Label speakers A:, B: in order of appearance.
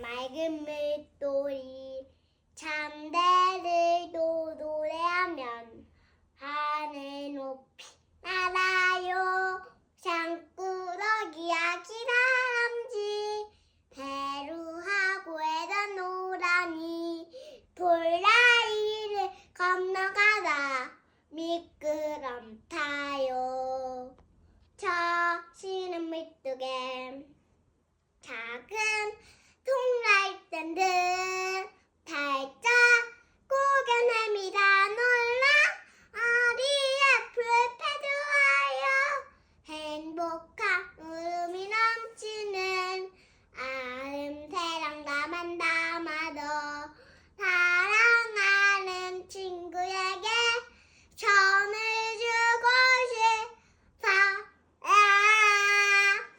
A: 맑은 물돌이 잠대들도 노래하면 하늘 높이 날아요. 장꾸러기 아기 다람쥐 배루하고 애다 노라니 돌다리를 건너가다 미끄럼 타요. 저시는 밑두개